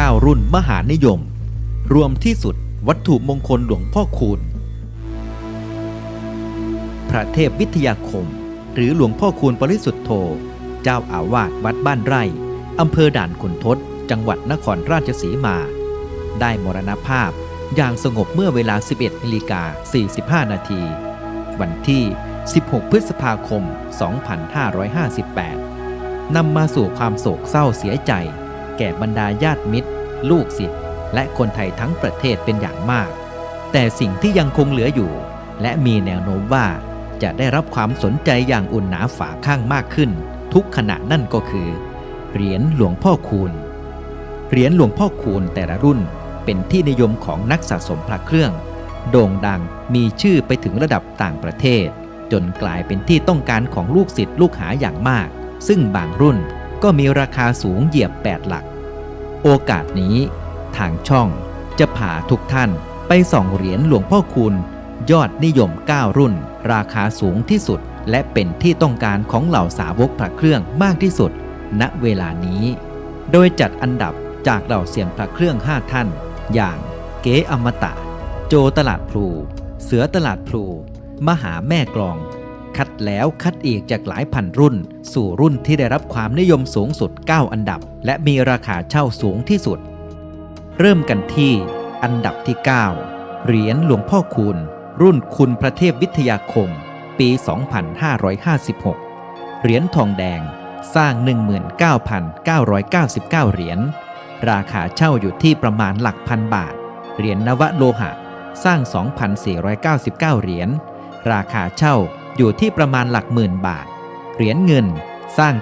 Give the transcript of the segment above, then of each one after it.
9 รุ่นมหานิยม รวมที่สุดวัตถุมงคลหลวงพ่อคูณ พระเทพวิทยาคม หรือหลวงพ่อคูณปริสุทธโธ เจ้าอาวาสวัดบ้านไร่อำเภอด่านขุนทดจังหวัดนครราชสีมา ได้มรณภาพอย่างสงบเมื่อเวลา 11นาฬิกา45 นาที วันที่ 16 พฤษภาคม 2558 นำมาสู่ความโศกเศร้าเสียใจ ก่บรรดาญาติมิตร ลูกศิษย์และคนไทยทั้งประเทศเป็นอย่างมาก แต่สิ่งที่ยังคงเหลืออยู่ และมีแนวโน้มว่าจะได้รับความสนใจอย่างอุ่นหนาฝาข้างมากขึ้น ทุกขณะนั่นก็คือ เหรียญหลวงพ่อคูณ เหรียญหลวงพ่อคูณแต่ละรุ่นเป็นที่นิยมของนักสะสมพระเครื่อง โด่งดังมีชื่อไปถึงระดับต่างประเทศ จนกลายเป็นที่ต้องการของลูกศิษย์ลูกหาอย่างมาก ซึ่งบางรุ่นก็มีราคาสูงเหยียบ 8 หลัก โอกาสนี้ทางช่องจะพาทุกท่านไปส่องเหรียญหลวงพ่อคูณยอดนิยม 9 รุ่น ราคาสูงที่สุด และเป็นที่ต้องการของเหล่าสาวกพระเครื่องมากที่สุด ณเวลานี้ โดยจัดอันดับจากเหล่าเสียงพระเครื่อง 5 ท่าน อย่างเก๋อมตะ โจตลาดพลู เสือตลาดพลู มหาแม่กลอง คัดแล้วคัดอีกจากหลายพันรุ่น สู่รุ่นที่ได้รับความนิยมสูงสุด 9 อันดับ และมีราคาเช่าสูงที่สุด เริ่มกันที่อันดับที่ 9 เหรียญหลวงพ่อคูณ รุ่นคุณพระเทพวิทยาคม ปี 2556 เหรียญทองแดง สร้าง 19,999 เหรียญ ราคาเช่าอยู่ที่ประมาณหลักพันบาท เหรียญนวโลหะ สร้าง 2,499 เหรียญ ราคาเช่า อยู่ที่ประมาณหลักหมื่นบาท เหรียญเงินสร้าง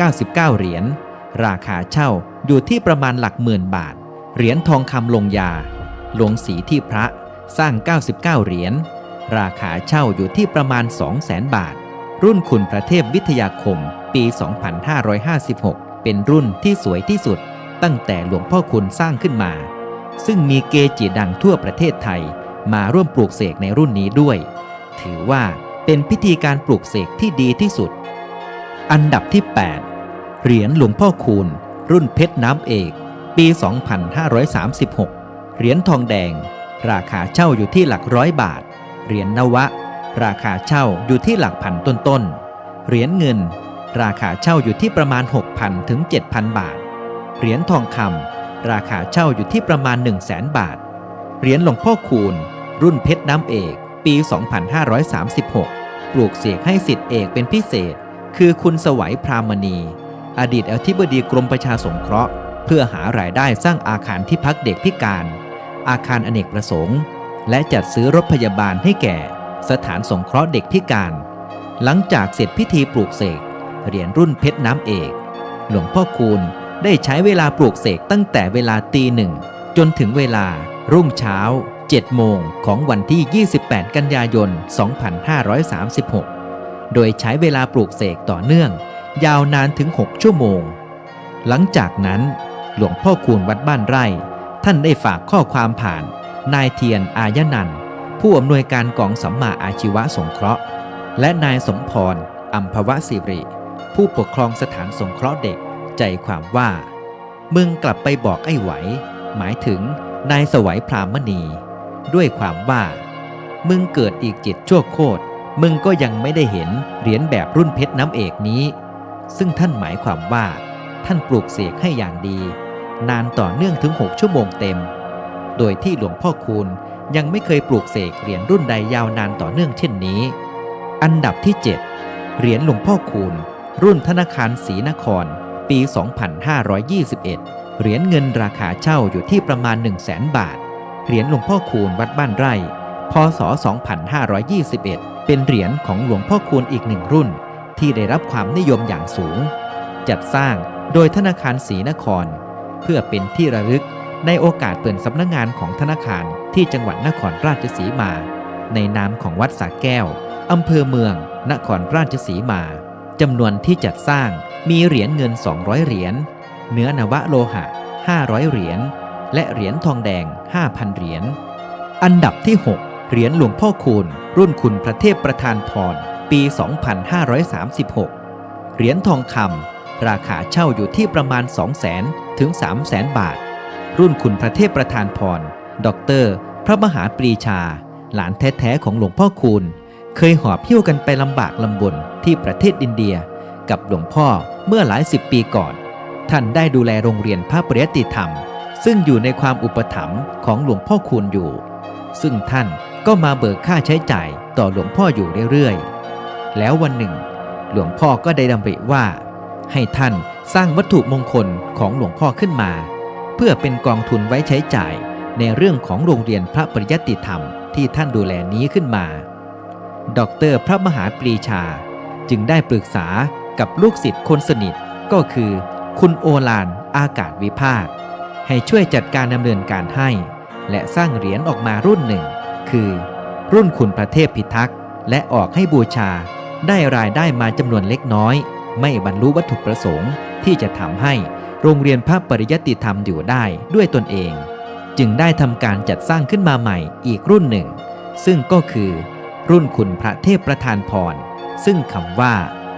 999 เหรียญ ราคาเช่าอยู่ที่ประมาณหลักหมื่นบาท เหรียญทองคำลงยา ลงสีที่พระสร้าง 99 เหรียญ ราคาเช่าอยู่ที่ประมาณ 200,000 บาท รุ่นขุนพระเทพวิทยาคม ปี 2556 เป็นรุ่นที่สวยที่สุด ตั้งแต่หลวงพ่อคุณสร้างขึ้นมา ซึ่งมีเกจิดังทั่วประเทศไทย มาร่วมปลูกเสกในรุ่นนี้ด้วย ถือว่า เป็นพิธีการปลูกเสกที่ดีที่สุด อันดับที่ 8 เหรียญหลวงพ่อคูณ รุ่นเพชรน้ำเอก ปี 2536 เหรียญทองแดง ราคาเช่าอยู่ที่หลักร้อยบาท เหรียญนวะ ราคาเช่าอยู่ที่หลักพันต้นๆ เหรียญเงิน ราคาเช่าอยู่ที่ประมาณ 6,000 ถึง 7,000 บาท เหรียญทองคำราคาเช่าอยู่ที่ประมาณ 1 0 0 0 0แบาท เหรียญหลวงพ่อคูณ รุ่นเพชรน้ำเอก ปี 2536 ปลูกเสกให้สิทธิเอกเป็นพิเศษ คือคุณสวัยพรามณี อดีตอธิบดีกรมประชาสงเคราะห์ เพื่อหารายได้สร้างอาคารที่พักเด็กพิการ อาคารอเนกประสงค์ และจัดซื้อรถพยาบาลให้แก่ สถานสงเคราะห์เด็กพิการ หลังจากเสร็จพิธีปลูกเสกเหรียญรุ่นเพชรน้ำเอก หลวงพ่อคูณได้ใช้เวลาปลูกเสกตั้งแต่เวลาตีหนึ่งจนถึงเวลารุ่งเช้า 7 โมงของวันที่ 28 กันยายน 2536 โดยใช้เวลาปลูกเสกต่อเนื่อง ยาวนานถึง 6 ชั่วโมง หลังจากนั้นหลวงพ่อคูณวัดบ้านไร่ ท่านได้ฝากข้อความผ่าน นายเทียนอายนันผู้อำนวยการกองสัมมาอาชีวะสงเคราะห์ และนายสมพรอัมพวสิริ ผู้ปกครองสถานสงเคราะห์เด็กใจความว่า มึงกลับไปบอกไอ้ไหว หมายถึงนายสวัยพรามณี ด้วยความว่า มึงเกิดอีกจิตชั่วโคตรมึงก็ยังไม่ได้เห็นเหรียญแบบรุ่นเพชรน้ำเอกนี้ ซึ่งท่านหมายความว่า ท่านปลูกเสกให้อย่างดี นานต่อเนื่องถึง 6 ชั่วโมงเต็ม โดยที่หลวงพ่อคูณยังไม่เคยปลูกเสกเหรียญรุ่นใดยาวนานต่อเนื่องเช่นนี้ อันดับที่ 7 เหรียญหลวงพ่อคูณ รุ่นธนาคารศรีนคร ปี 2521 เหรียญเงินราคาเช่าอยู่ที่ประมาณ 1 0 0 0 0แบาท เหรียญหลวงพ่อคูณวัดบ้านไร่ พศ 2521 เป็นเหรียญของหลวงพ่อคูณอีกหนึ่งรุ่น ที่ได้รับความนิยมอย่างสูง จัดสร้างโดยธนาคารศรีนคร เพื่อเป็นที่ระลึกในโอกาสเปิดสำนักงงานของธนาคารที่จังหวัดนครราชสีมา ในนามของวัดสาแก้วอำเภอเมือง นครราชสีมาจำนวนที่จัดสร้างมีเหรียญเงิน 200 เหรียญเนื้อนวโลหะ 500 เหรียญ และเหรียญทองแดง 5,000 เหรียญ อันดับที่ 6 เหรียญหลวงพ่อคูณ รุ่นคุณพระเทพประธานพร ปี 2536 เหรียญทองคำราคาเช่าอยู่ที่ประมาณ 200,000 ถึง 300,000 บาท รุ่นขุนพระเทพประธานพร ดร พระมหาปรีชา หลานแท้ๆของหลวงพ่อคูณ เคยหอบหิ้วกันไปลำบากลำบนที่ประเทศอินเดีย กับหลวงพ่อเมื่อหลายสิบปีก่อน ท่านได้ดูแลโรงเรียนพระปริยติธรรม ซึ่งอยู่ในความอุปถัมภ์ของหลวงพ่อคูณอยู่ ซึ่งท่านก็มาเบิกค่าใช้จ่ายต่อหลวงพ่ออยู่เรื่อยๆ แล้ววันหนึ่ง หลวงพ่อก็ได้ดำริว่า ให้ท่านสร้างวัตถุมงคลของหลวงพ่อขึ้นมา เพื่อเป็นกองทุนไว้ใช้จ่ายในเรื่องของโรงเรียนพระปริยัติธรรมที่ท่านดูแลนี้ขึ้นมา ดรพระมหาปรีชา จึงได้ปรึกษากับลูกศิษย์คนสนิทก็คือ คุณโอลานอากาศวิพาท ให้ช่วยจัดการดำเนินการให้ และสร้างเหรียญออกมารุ่นหนึ่ง คือ รุ่นขุนประเทพพิทักษ์ และออกให้บูชา ได้รายได้มาจำนวนเล็กน้อย ไม่บรรลุวัตถุประสงค์ ที่จะทำให้โรงเรียนพระปริยติธรรมอยู่ได้ด้วยตนเอง จึงได้ทำการจัดสร้างขึ้นมาใหม่อีกรุ่นหนึ่ง ซึ่งก็คือ รุ่นขุนพระเทพประธานพรซึ่งคำว่า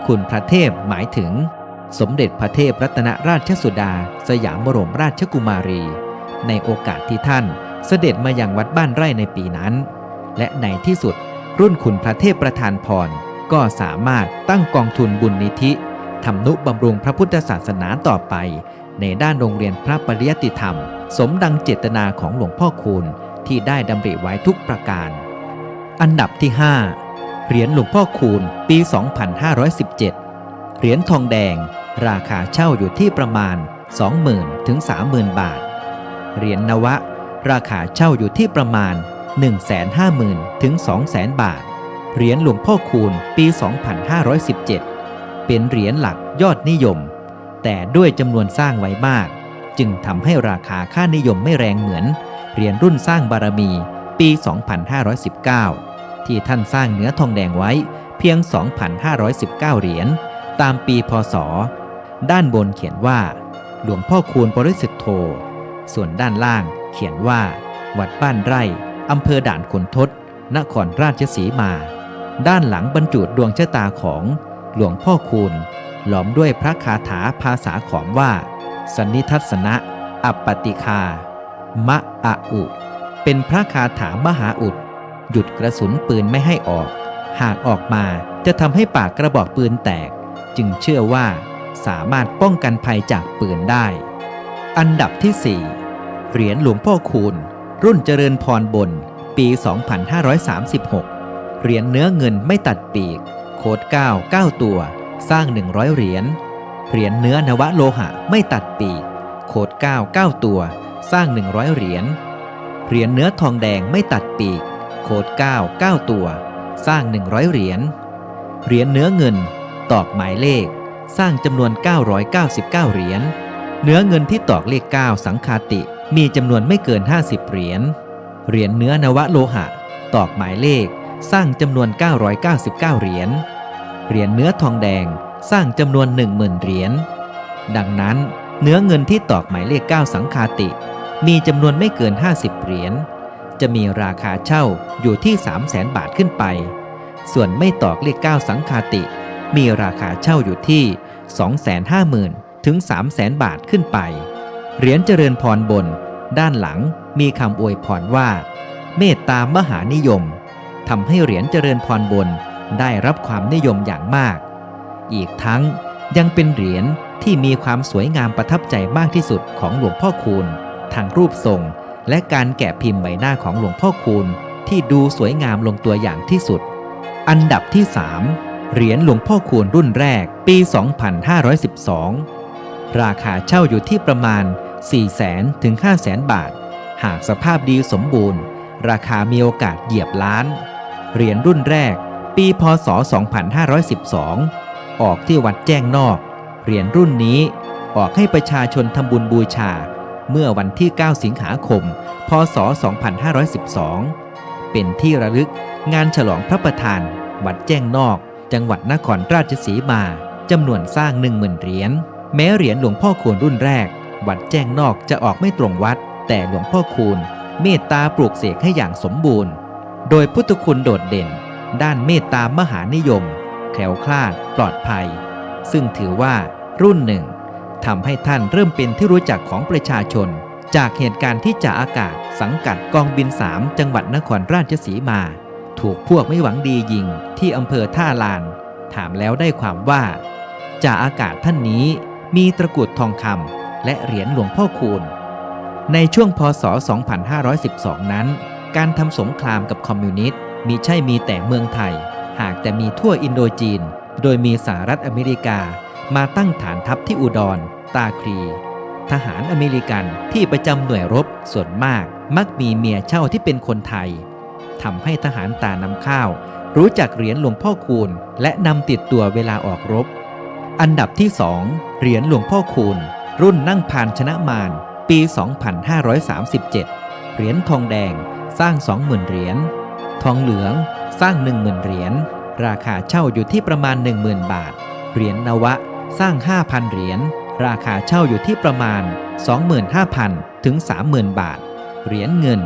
ขุนพระเทพหมายถึง สมเด็จพระเทพรัตนราชสุดา สยามบรมราชกุมารี ในโอกาสที่ท่านเสด็จมาอย่างวัดบ้านไร่ในปีนั้น และในที่สุดรุ่นขุนพระเทพประธานพร ก็สามารถตั้งกองทุนบุญนิธิทำนุบำรุงพระพุทธศาสนาต่อไป ในด้านโรงเรียนพระปริยติธรรม สมดังเจตนาของหลวงพ่อคูณที่ได้ดำริไว้ทุกประการ อันดับที่ 5 เหรียญหลวงพ่อคูณปี 2517 เหรียญทองแดง ราคาเช่าอยู่ที่ประมาณ 20,000 ถึง 30,000 บาท เหรียญนวะ ราคาเช่าอยู่ที่ประมาณ 150,000 ถึง 200,000 บาท เหรียญหลวงพ่อคูณปี 2517 เป็นเหรียญหลักยอดนิยม แต่ด้วยจำนวนสร้างไว้มาก จึงทำให้ราคาค่านิยมไม่แรงเหมือน เหรียญรุ่นสร้างบารมีปี 2519 ที่ท่านสร้างเนื้อทองแดงไว้เพียง 2,519 เหรียญตามปีพศ ด้านบนเขียนว่า หลวงพ่อคูณบริสุทธโธ ส่วนด้านล่างเขียนว่า วัดบ้านไร่อำเภอด่านขุนทดนครราชสีมา ด้านหลังบรรจุดวงชะตาของหลวงพ่อคูณ หลอมด้วยพระคาถาภาษาขอมว่าสนนิทัศนะ อัปปติคา มะอะอุ เป็นพระคาถามหาอุด หยุดกระสุนปืนไม่ให้ออก หากออกมาจะทำให้ปากกระบอกปืนแตก จึงเชื่อว่า สามารถป้องกันภัยจากปืนได้ อันดับที่ 4 เหรียญหลวงพ่อคูณ รุ่นเจริญพรบน ปี 2536 เหรียญเนื้อเงินไม่ตัดปีก โคด9 9 ตัว สร้าง 100 เหรียญ เหรียญเนื้อนวะโลหะไม่ตัดปีก โคด9 9 ตัว สร้าง 100 เหรียญ เหรียญเนื้อทองแดงไม่ตัดปีก โคด9 9 ตัว สร้าง 100 เหรียญ เหรียญเนื้อเงิน ตอกหมายเลข สร้างจำนวน 999 เหรียญ เนื้อเงินที่ตอกเลข 9 สังคาติมีจำนวนไม่เกิน 50 เหรียญ เหรียญเนื้อนวะโลหะ ตอกหมายเลข สร้างจำนวน 999 เหรียญ เหรียญเนื้อทองแดงสร้างจำนวน 10,000 เหรียญ ดังนั้น เนื้อเงินที่ตอกหมายเลข 9 สังคาติ มีจำนวนไม่เกิน 50 เหรียญ จะมีราคาเช่าอยู่ที่ 300,000 บาทขึ้นไป ส่วนไม่ตอกเลข 9 สังคาติ มีราคาเช่าอยู่ที่ 250,000 ถึง 300,000 บาทขึ้นไป เหรียญเจริญพรบน ด้านหลังมีคำอวยพรว่า เมตตามหานิยมทำให้เหรียญเจริญพรบนได้รับความนิยมอย่างมาก อีกทั้งยังเป็นเหรียญที่มีความสวยงามประทับใจมากที่สุดของหลวงพ่อคูณทางรูปทรง และการแกะพิมพ์ใบหน้าของหลวงพ่อคูณที่ดูสวยงามลงตัวอย่างที่สุด อันดับที่ 3 เหรียญหลวงพ่อคูณรุ่นแรกปี 2512 ราคาเช่าอยู่ที่ประมาณ 400,000ถึง500,000 บาท หากสภาพดีสมบูรณ์ ราคามีโอกาสเหยียบล้าน เหรียญรุ่นแรก ปีพศ 2512 ออกที่วัดแจ้งนอก เหรียญรุ่นนี้ออกให้ประชาชนทำบุญบูชา เมื่อวันที่ 9 สิงหาคม พศ 2512 เป็นที่ระลึกงานฉลองพระประธาน วัดแจ้งนอก จังหวัดนครราชสีมาจำนวนสร้าง10,000เหรียญ แม้เหรียญหลวงพ่อคูณรุ่นแรก วัดแจ้งนอกจะออกไม่ตรงวัด แต่หลวงพ่อคูณเมตตาปลูกเสกให้อย่างสมบูรณ์ โดยพุทธคุณโดดเด่น ด้านเมตตามหานิยม แคล้วคลาด ปลอดภัย ซึ่งถือว่ารุ่นหนึ่งทำให้ท่านเริ่มเป็นที่รู้จักของประชาชน จากเหตุการณ์ที่จ่าอากาศสังกัดกองบิน 3 จังหวัดนครราชสีมา ถูกพวกไม่หวังดียิงที่อำเภอท่าลาน ถามแล้วได้ความว่าจ่าอากาศท่านนี้มีตะกรุดทองคำและเหรียญหลวงพ่อคูณ ในช่วงพศ 2512 นั้น การทำสงครามกับคอมมิวนิสต์มีใช่มีแต่เมืองไทย หากแต่มีทั่วอินโดจีน โดยมีสหรัฐอเมริกามาตั้งฐานทัพที่อุดร ตาครี ทหารอเมริกันที่ประจำหน่วยรบส่วนมากมักมีเมียเช่าที่เป็นคนไทย ทำให้ทหารตานำข้าว รู้จักเหรียญหลวงพ่อคูณ และนำติดตัวเวลาออกรบ อันดับที่ 2 เหรียญหลวงพ่อคูณ รุ่นนั่งพานชนะมารปี 2537 เหรียญทองแดงสร้าง 20,000 เหรียญ ทองเหลืองสร้าง 10,000 เหรียญ ราคาเช่าอยู่ที่ประมาณ 10,000 บาท เหรียญนวะสร้าง 5,000 เหรียญ ราคาเช่าอยู่ที่ประมาณ 25,000 ถึง 30,000 บาท เหรียญเงิน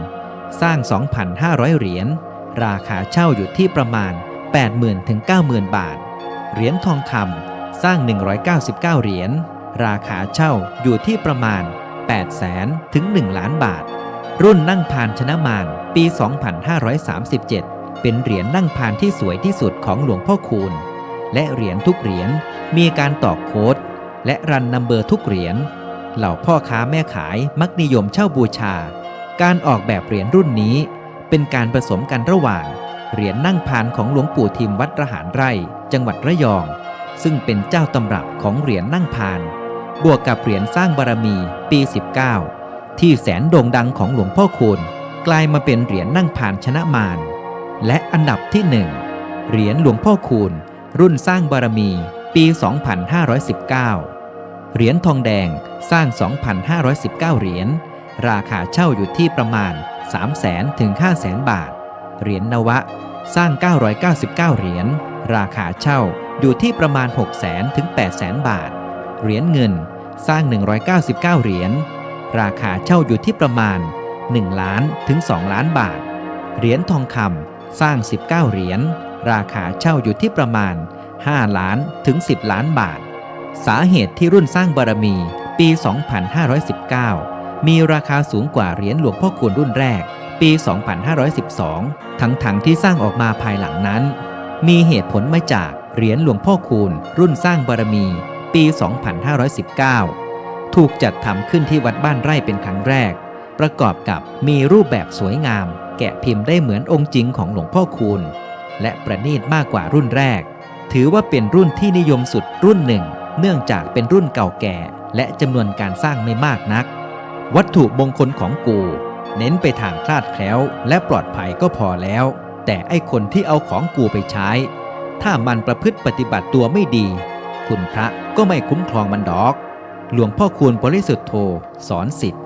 สร้าง 2,500 เหรียญ ราคาเช่าอยู่ที่ประมาณ 80,000ถึง90,000 บาท เหรียญทองคำสร้าง 199 เหรียญ ราคาเช่าอยู่ที่ประมาณ 800,000ถึง 1 ล้านบาท รุ่นนั่งพานชนะมารปี 2537 เป็นเหรียญนั่งพานที่สวยที่สุดของหลวงพ่อคูณ และเหรียญทุกเหรียญมีการตอกโค้ดและรันนัมเบอร์ทุกเหรียญ เหล่าพ่อค้าแม่ขายมักนิยมเช่าบูชา การออกแบบเหรียญรุ่นนี้ เป็นการผสมกันระหว่าง เหรียญนั่งพานของหลวงปู่ทิมวัดระหารไร่ จังหวัดระยอง ซึ่งเป็นเจ้าตำรับของเหรียญนั่งพาน บวกกับเหรียญสร้างบารมีปี 19 ที่แสนโด่งดังของหลวงพ่อคูณกลายมาเป็นเหรียญนั่งพานชนะมารและอันดับที่1เหรียญหลวงพ่อคูณ รุ่นสร้างบารมีปี 2519 เหรียญทองแดงสร้าง 2,519 เหรียญ ราคาเช่าอยู่ที่ประมาณ 300,000ถึง500,000บาท เหรียญนวะ สร้าง 999 เหรียญ ราคาเช่าอยู่ที่ประมาณ 600,000ถึง800,000บาท เหรียญเงิน สร้าง 199 เหรียญ ราคาเช่าอยู่ที่ประมาณ 1 ล้านถึง 2 ล้านบาท เหรียญทองคำสร้าง 19 เหรียญ ราคาเช่าอยู่ที่ประมาณ 5 ล้านถึง 10 ล้านบาท สาเหตุที่รุ่นสร้างบารมีปี 2519 มีราคาสูงกว่าเหรียญหลวงพ่อคูณรุ่นแรก ปี 2512 ทั้งๆทที่สร้างออกมาภายหลังนั้น มีเหตุผลมาจากเหรียญหลวงพ่อคูณรุ่นสร้างบารมี ปี 2519 ถูกจัดทำขึ้นที่วัดบ้านไร่เป็นครั้งแรก ประกอบกับมีรูปแบบสวยงาม แกะพิมพ์ได้เหมือนองค์จริงของหลวงพ่อคูณ และประณีตมากกว่ารุ่นแรก ถือว่าเป็นรุ่นที่นิยมสุดรุ่นหนึ่ง เนื่องจากเป็นรุ่นเก่าแก่ และจำนวนการสร้างไม่มากนัก วัตถุมงคลของกู เน้นไปทางคลาดแคล้วและปลอดภัยก็พอแล้ว แต่ไอคนที่เอาของกูไปใช้ ถ้ามันประพฤติปฏิบัติตัวไม่ดี คุณพระก็ไม่คุ้มครองมันดอก หลวงพ่อคูณบริสุทธโธสอนสิทธิ